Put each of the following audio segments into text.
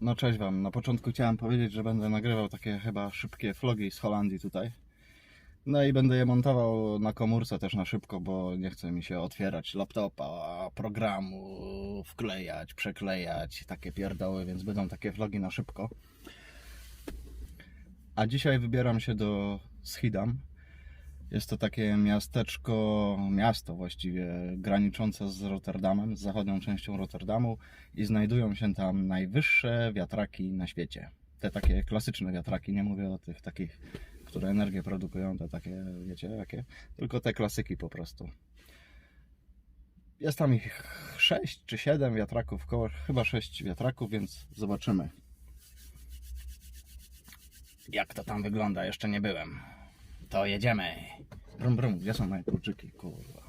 No cześć Wam. Na początku chciałem powiedzieć, że będę nagrywał takie chyba szybkie vlogi z Holandii tutaj. No i będę je montował na komórce też na szybko, bo nie chce mi się otwierać laptopa, programu, wklejać, przeklejać, takie pierdoły, więc będą takie vlogi na szybko. A dzisiaj wybieram się do Schiedam. Jest to takie miasteczko, miasto właściwie graniczące z Rotterdamem, z zachodnią częścią Rotterdamu i znajdują się tam najwyższe wiatraki na świecie. Te takie klasyczne wiatraki, nie mówię o tych takich, które energię produkują, te takie, wiecie jakie, tylko te klasyki po prostu. Jest tam ich 6 czy 7 wiatraków, koło, chyba 6 wiatraków, więc zobaczymy. Jak to tam wygląda? Jeszcze nie byłem. To jedziemy. Brum, brum, gdzie są moje kluczyki, kurwa.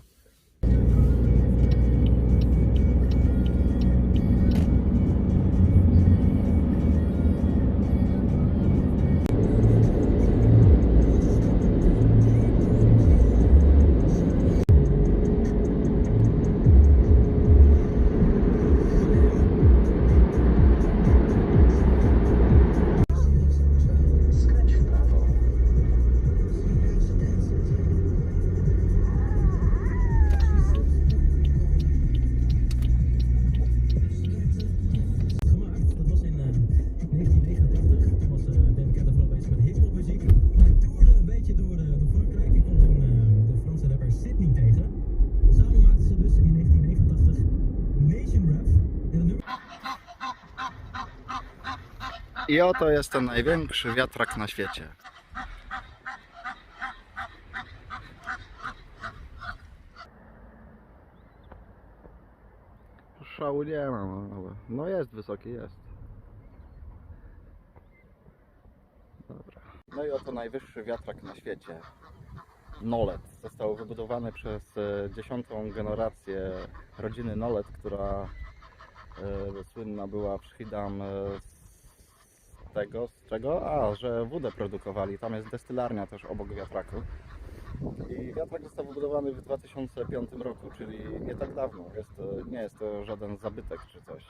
I oto jest ten największy wiatrak na świecie. Szału nie mam, ale no jest wysoki, jest. Dobra. No i oto najwyższy wiatrak na świecie. Nolet. Został wybudowany przez e, dziesiątą generację rodziny Nolet, która e, słynna była w Schiedam e, z tego, z czego? A, że wódę produkowali. Tam jest destylarnia też obok wiatraku. I wiatrak został wybudowany w 2005 roku, czyli nie tak dawno. Jest to, nie jest to żaden zabytek czy coś.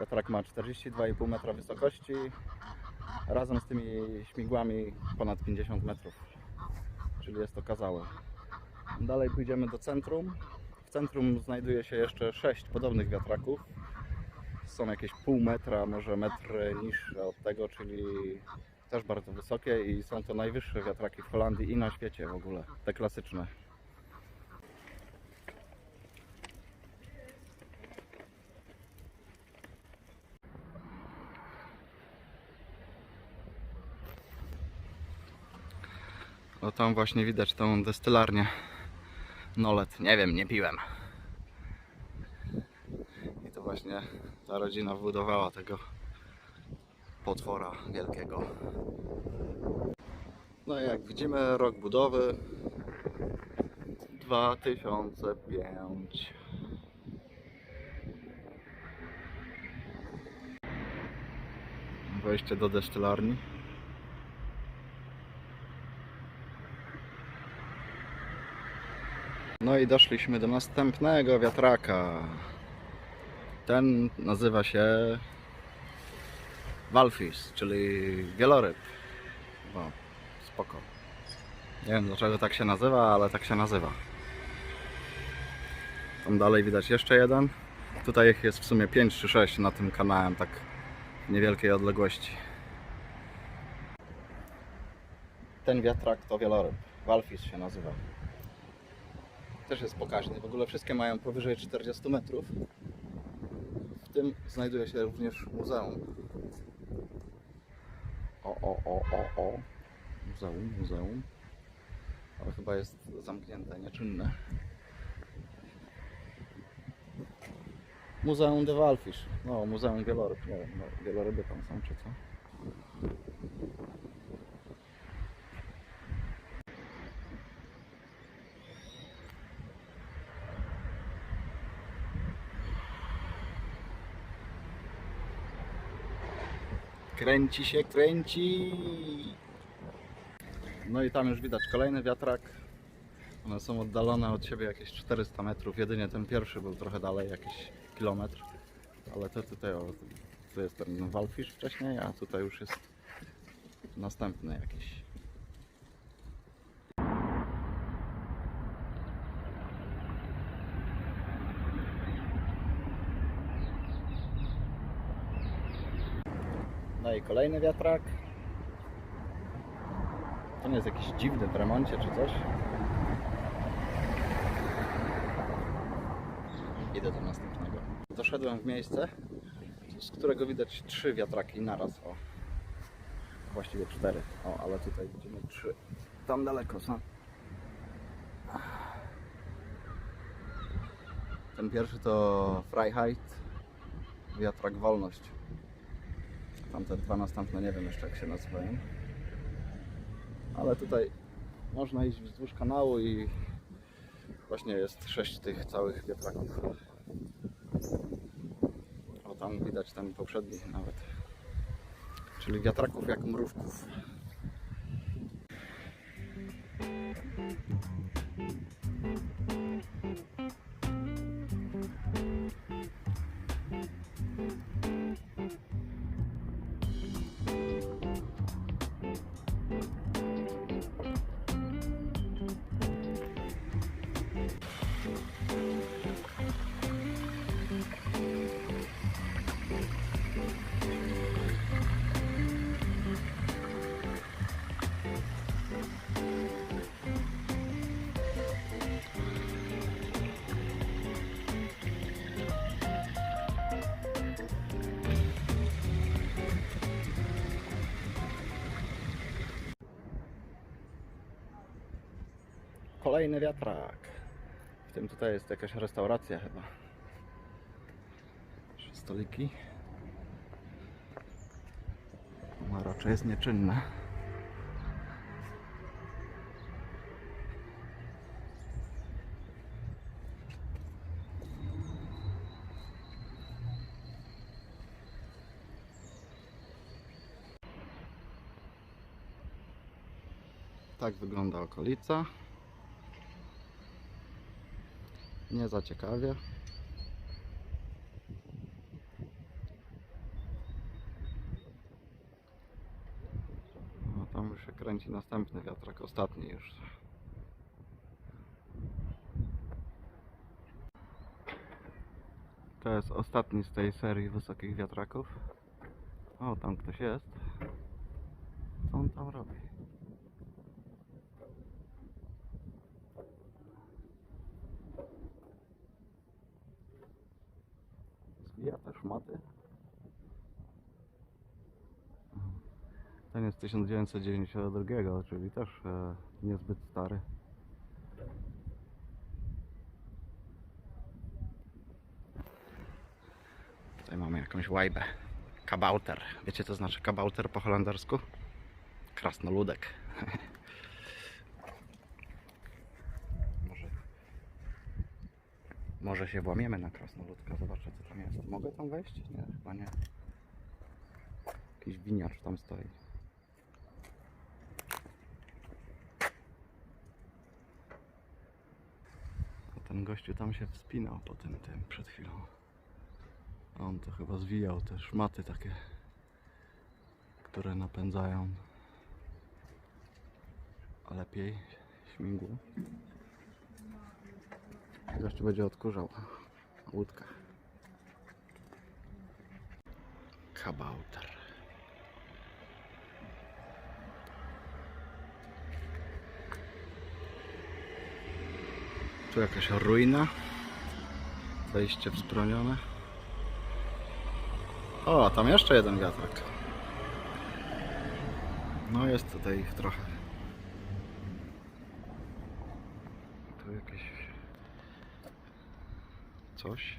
Wiatrak ma 42,5 metra wysokości, razem z tymi śmigłami ponad 50 metrów, czyli jest to kazałe. Dalej pójdziemy do centrum. W centrum znajduje się jeszcze 6 podobnych wiatraków. Są jakieś pół metra, może metr niższe od tego, czyli też bardzo wysokie i są to najwyższe wiatraki w Holandii i na świecie w ogóle, te klasyczne. O tam właśnie widać tą destylarnię. Nolet, nie wiem, nie piłem. I to właśnie ta rodzina wbudowała tego potwora wielkiego. No jak widzimy rok budowy. 2005 Wejście do destylarni No i doszliśmy do następnego wiatraka ten nazywa się Walfish, czyli wieloryb. No, spoko. Nie wiem dlaczego tak się nazywa, ale tak się nazywa. Tam dalej widać jeszcze jeden. Tutaj ich jest w sumie 5 czy 6 na tym kanałem, tak w niewielkiej odległości. Ten wiatrak to wieloryb. Walfish się nazywa. Też jest pokaźny. W ogóle wszystkie mają powyżej 40 metrów. Tym znajduje się również muzeum. O, o, o, o, o. Muzeum, muzeum. Ale chyba jest zamknięte, nieczynne. Muzeum de Walfisz. No, Muzeum Wieloryb. Nie wiem, no, wieloryby tam są czy co? Kręci się, kręci. No i tam już widać kolejny wiatrak. One są oddalone od siebie jakieś 400 metrów. Jedynie ten pierwszy był trochę dalej, jakiś kilometr. Ale te tutaj o, tu jest ten Walfish wcześniej, a tutaj już jest następny jakiś. No i kolejny wiatrak. To nie jest jakiś dziwny w remoncie czy coś. Idę do następnego. Doszedłem w miejsce, z którego widać trzy wiatraki naraz. O. Właściwie cztery. O, ale tutaj widzimy trzy. Tam daleko są. Ten pierwszy to Freiheit, wiatrak wolność. Tamte dwa następne nie wiem jeszcze jak się nazywają. Ale tutaj można iść wzdłuż kanału i właśnie jest sześć tych całych wiatraków. O tam widać ten poprzedni nawet. Czyli wiatraków jak mrówków. Kolejny wiatrak. W tym tutaj jest jakaś restauracja chyba. Stoliki. Raczej jest nieczynne. Tak wygląda okolica. Nie za ciekawie. No tam już się kręci następny wiatrak, ostatni już. To jest ostatni z tej serii wysokich wiatraków. O, tam ktoś jest. Co on tam robi? Zwija te szmaty. Ten jest z 1992, czyli też e, niezbyt stary. Tutaj mamy jakąś łajbę. Kabauter. Wiecie co znaczy kabauter po holendersku? Krasnoludek. Może się włamiemy na krasnoludka, zobaczę co tam jest. Mogę tam wejść? Nie, chyba nie. Jakiś winiarz tam stoi. A ten gościu tam się wspinał po tym, tym przed chwilą. A on to chyba zwijał te szmaty takie, które napędzają a lepiej śmigło. Jeszcze będzie odkurzał łódkę. Kabauter. Tu jakaś ruina. Wejście wzbronione. O, tam jeszcze jeden wiatrak. No jest tutaj ich trochę. Tu jakieś coś.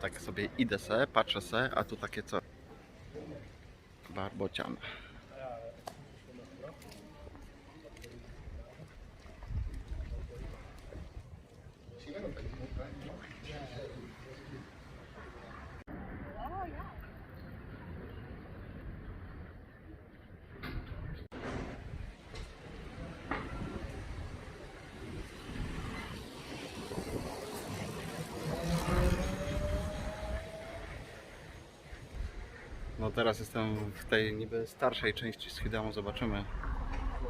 Tak sobie idę se, patrzę se, a tu takie co? Barbociane. Teraz jestem w tej niby starszej części Schidamu. Zobaczymy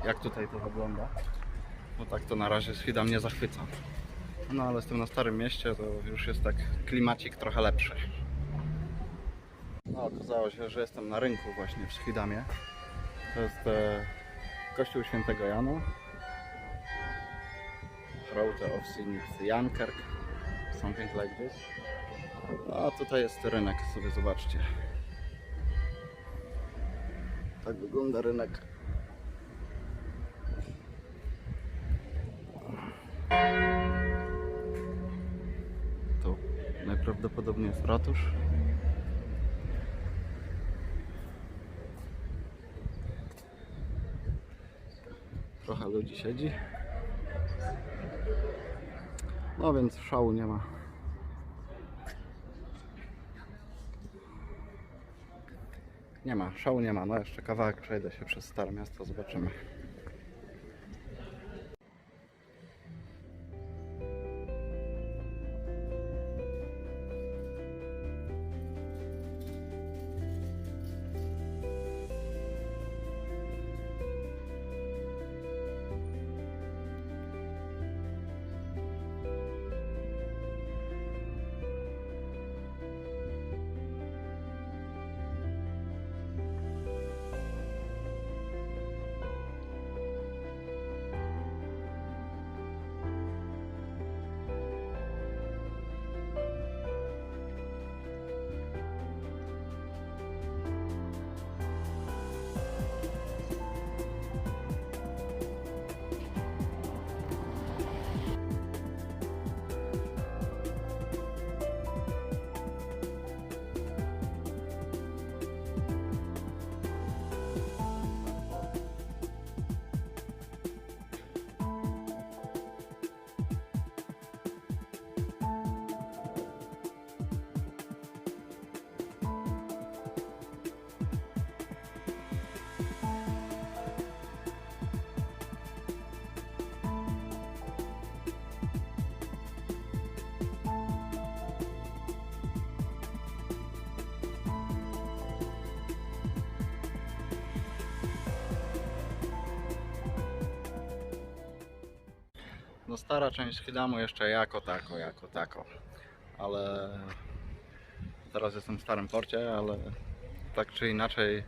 jak tutaj to wygląda. No tak to na razie Schidam nie zachwyca. No ale jestem na Starym Mieście, to już jest tak klimacik trochę lepszy. No okazało się, że jestem na rynku właśnie w Schidamie. To jest e, kościół świętego Jana. Grote of Sint Jankerk. Something like this. A tutaj jest rynek, sobie zobaczcie. Tak wygląda rynek. Tu najprawdopodobniej jest ratusz. Trochę ludzi siedzi. No więc szału nie ma. Nie ma, szału nie ma. No jeszcze kawałek przejdę się przez Stare Miasto, zobaczymy. No stara część Hydamu jeszcze jako tako, jako tako. Ale teraz jestem w Starym Porcie, ale tak czy inaczej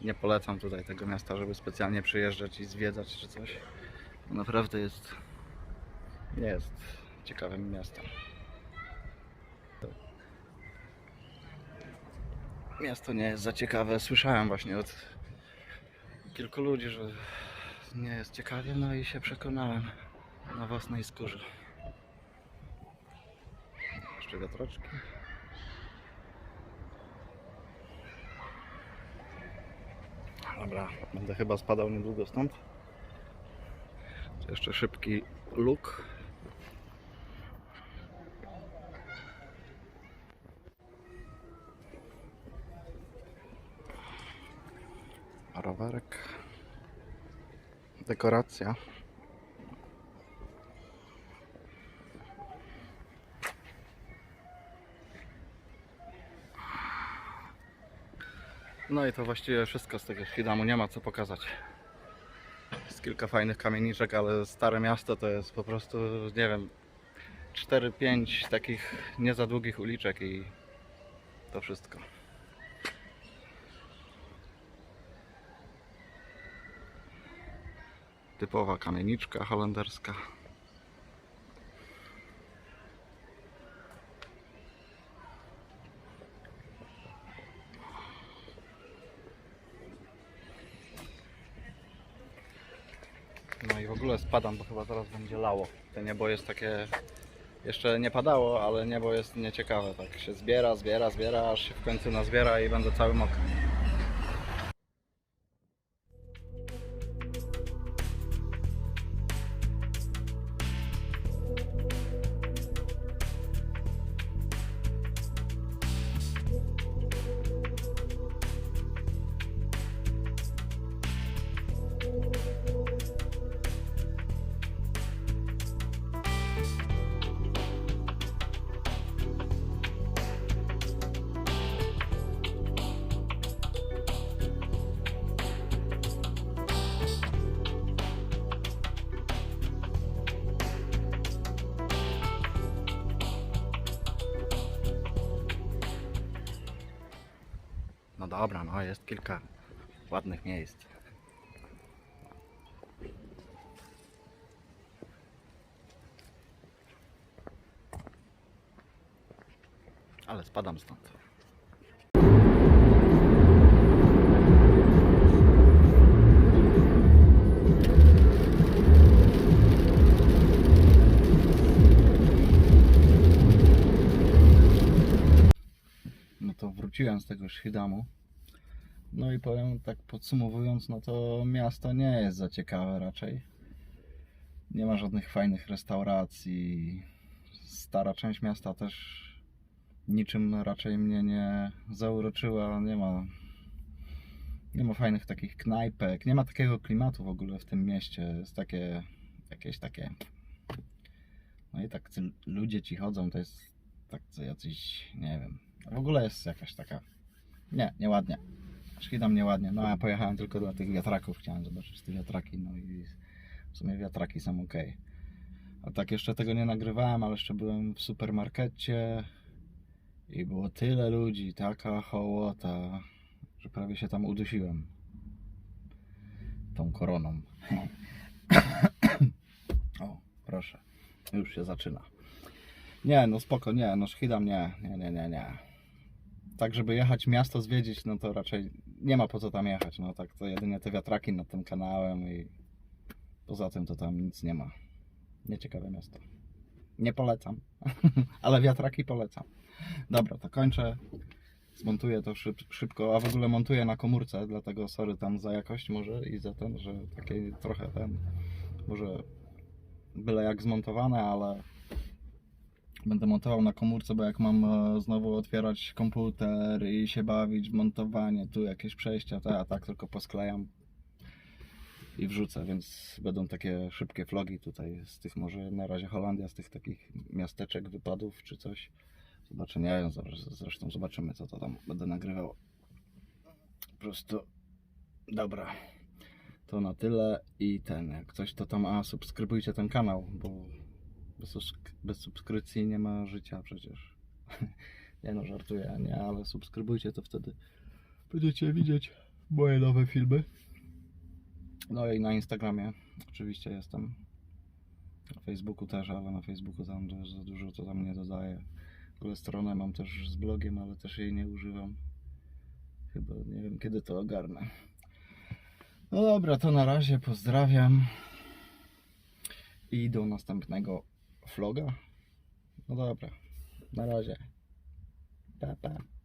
nie polecam tutaj tego miasta, żeby specjalnie przyjeżdżać i zwiedzać czy coś. Naprawdę jest jest ciekawym miastem. Miasto nie jest za ciekawe. Słyszałem właśnie od kilku ludzi, że nie jest ciekawie, no i się przekonałem na własnej skórze. Jeszcze wiatraczki. Dobra, będę chyba spadał niedługo stąd. Jeszcze szybki luk. Rowerek. Dekoracja. No i to właściwie wszystko z tego Hidamu, nie ma co pokazać. Jest kilka fajnych kamieniczek, ale stare miasto to jest po prostu, nie wiem, 4-5 takich nie za długich uliczek i to wszystko. Typowa kamieniczka holenderska. No i w ogóle spadam, bo chyba zaraz będzie lało. To niebo jest takie. Jeszcze nie padało, ale niebo jest nieciekawe. Tak się zbiera, zbiera, zbiera, aż się w końcu nazbiera i będę cały mokry. Dobra, no jest kilka ładnych miejsc. Ale spadam stąd. No to wróciłem z tego Schidamu. No i powiem tak podsumowując, no to miasto nie jest za ciekawe raczej. Nie ma żadnych fajnych restauracji. Stara część miasta też niczym raczej mnie nie zauroczyła. Nie ma, nie ma fajnych takich knajpek. Nie ma takiego klimatu w ogóle w tym mieście. Jest takie jakieś takie. No i tak ludzie ci chodzą, to jest tak jacyś, nie wiem. W ogóle jest jakaś taka. Nie, nieładnie. Szkidam nieładnie. No ja pojechałem tylko dla tych wiatraków, chciałem zobaczyć te wiatraki, no i w sumie wiatraki są ok. A tak jeszcze tego nie nagrywałem, ale jeszcze byłem w supermarkecie i było tyle ludzi, taka hołota, że prawie się tam udusiłem tą koroną. o, proszę, już się zaczyna. Nie, no spoko, nie, no Szkidam nie, nie, nie, nie, nie. Tak, żeby jechać miasto zwiedzić, no to raczej nie ma po co tam jechać, no tak, to jedynie te wiatraki nad tym kanałem i poza tym to tam nic nie ma. Nieciekawe miasto. Nie polecam, ale wiatraki polecam. Dobra, to kończę. Zmontuję to szyb, szybko, a w ogóle montuję na komórce, dlatego sorry tam za jakość może i za ten, że takie trochę ten, może byle jak zmontowane, ale Będę montował na komórce, bo jak mam e, znowu otwierać komputer i się bawić w montowanie, tu jakieś przejścia, to ja tak tylko posklejam i wrzucę, więc będą takie szybkie vlogi tutaj z tych może na razie Holandia, z tych takich miasteczek, wypadów czy coś. Zobaczę, nie wiem, zresztą- zobaczymy co to tam będę nagrywał. Po prostu, dobra. To na tyle i ten, jak coś to tam, a subskrybujcie ten kanał, bo bez, bez subskrypcji nie ma życia przecież. nie no, żartuję, nie, ale subskrybujcie to wtedy będziecie widzieć moje nowe filmy. No i na Instagramie oczywiście jestem. Na Facebooku też, ale na Facebooku tam za dużo to tam nie dodaję. W ogóle stronę mam też z blogiem, ale też jej nie używam. Chyba nie wiem kiedy to ogarnę. No dobra, to na razie pozdrawiam. I do następnego vloga. No dobra, na razie. Pa, pa.